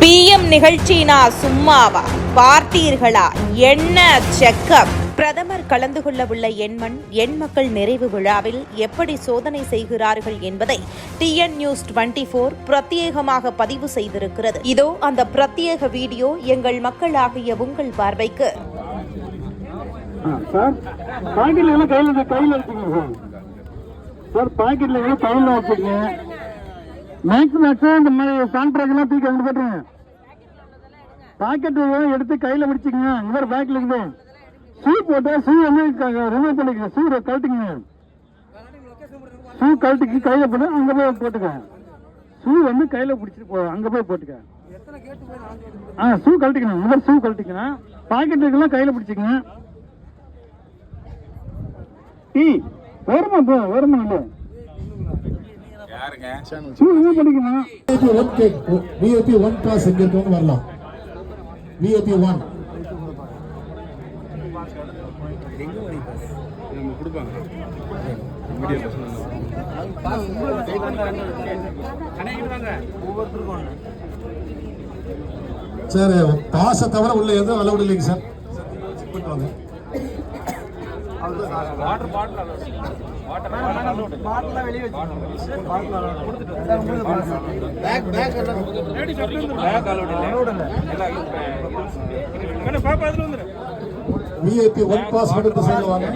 PM நிகழ்ச்சினா சும்மாவா? பார்த்தீர்களா? என்ன செக்கப் பிரதமர் கலந்து கொள்ள உள்ள எண்மண் எண் மக்கள் நிறைவு விழாவில் எப்படி சோதனை செய்கிறார்கள் என்பதை டிஎன் நியூஸ் டுவெண்டி ஃபோர் பிரத்யேகமாக பதிவு செய்திருக்கிறது. இதோ அந்த பிரத்யேக வீடியோ எங்கள் மக்களாகிய உங்கள் பார்வைக்கு. சார் பாக்கெட்ல எல்லாம் கையில கையில வச்சுக்கோங்க சார். பாக்கெட்ல எல்லாம் கையில வச்சுக்கோங்க மேக்ஸிமம் மேக்ஸ் இந்த மாதிரி சான்ட்ராக்லாம் தூக்கி வந்து போட்டுருங்க. பாக்கெட் எடுத்து கையில் பிடிச்சிக்கங்க இவர் பேக்கில் இருக்குது ஷூ போட்டால் ஷூ வந்து ரிமூவ் பண்ணிக்கங்க. ஷூ கழட்டுங்க ஷூ கழட்டிக்கு கையில் போட்டு அங்கே போய் போட்டுக்க. ஷூ வந்து கையில் பிடிச்சிட்டு போ அங்கே போய் போட்டுக்க. ஆ ஷூ கழட்டிக்கணும். முதல் ஷூ கழட்டிக்கணும். பாக்கெட் எல்லாம் கையில் பிடிச்சிக்கங்க. ஏய் வருமா போ வருமா இல்லை shoe VIP one cake one எங்க இருக்கவங்க வரலாம் விஐபி ஒன் சார் பாச தவிர உள்ள எதுவும் அலௌட் இல்லைங்க சார். செக் பண்ணிட்டு வாங்க விஐபி ஒன் பாஸ் மட்டும் இந்த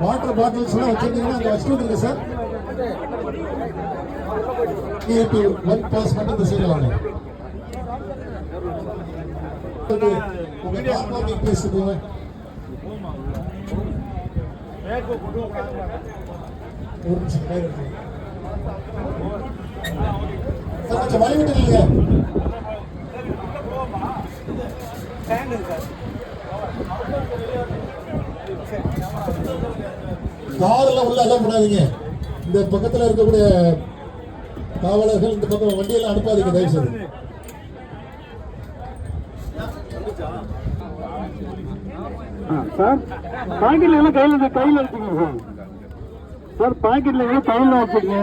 வாட்டர் பாட்டில்ஸ் எல்லாம் வச்சிருந்தீங்கன்னா வச்சுட்டு சார் விஐபி ஒன் பாஸ் மட்டும் இந்த உங்க கார் ஒரு நிமிஷம் பேர் சார் கொஞ்சம் வழி விட்டுருங்க காரெல்லாம் உள்ள எல்லாம் பண்ணாதீங்க. இந்த பக்கத்தில் இருக்கக்கூடிய காவலர்கள் இந்த பக்கம் வண்டியெல்லாம் அனுப்பாதீங்க தயவு செய்து சார் பாக்கெட்ல எல்லாம் கையில கையில வச்சுக்கோங்க சார். சார் பாக்கெட்ல எல்லாம் கையில வச்சுக்கோங்க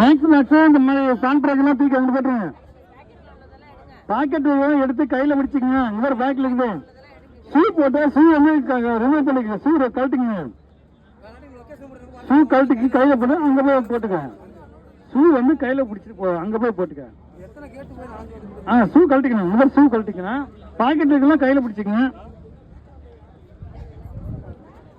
மேக்ஸிமம் மேக்ஸ் இந்த மாதிரி சாண்ட்ராக்லாம் தூக்கி வந்து போட்டுருங்க. பாக்கெட் எடுத்து கையில பிடிச்சிக்கங்க. இவர் பேக்ல இருக்குது. ஷூ போட்டா ஷூ வந்து ரிமூவ் பண்ணிக்கங்க. ஷூ கழட்டுங்க. ஷூ கழட்டிக்கு கையில போட்டு அங்க போய் போட்டுக்க. ஷூ வந்து கையில பிடிச்சிட்டு போ அங்க போய் போட்டுக்க. ஆ ஷூ கழட்டிக்கணும். முதல் ஷூ கழட்டிக்கணும். பாக்கெட் எல்லாம் கையில பிடிச்சிக்கங்க.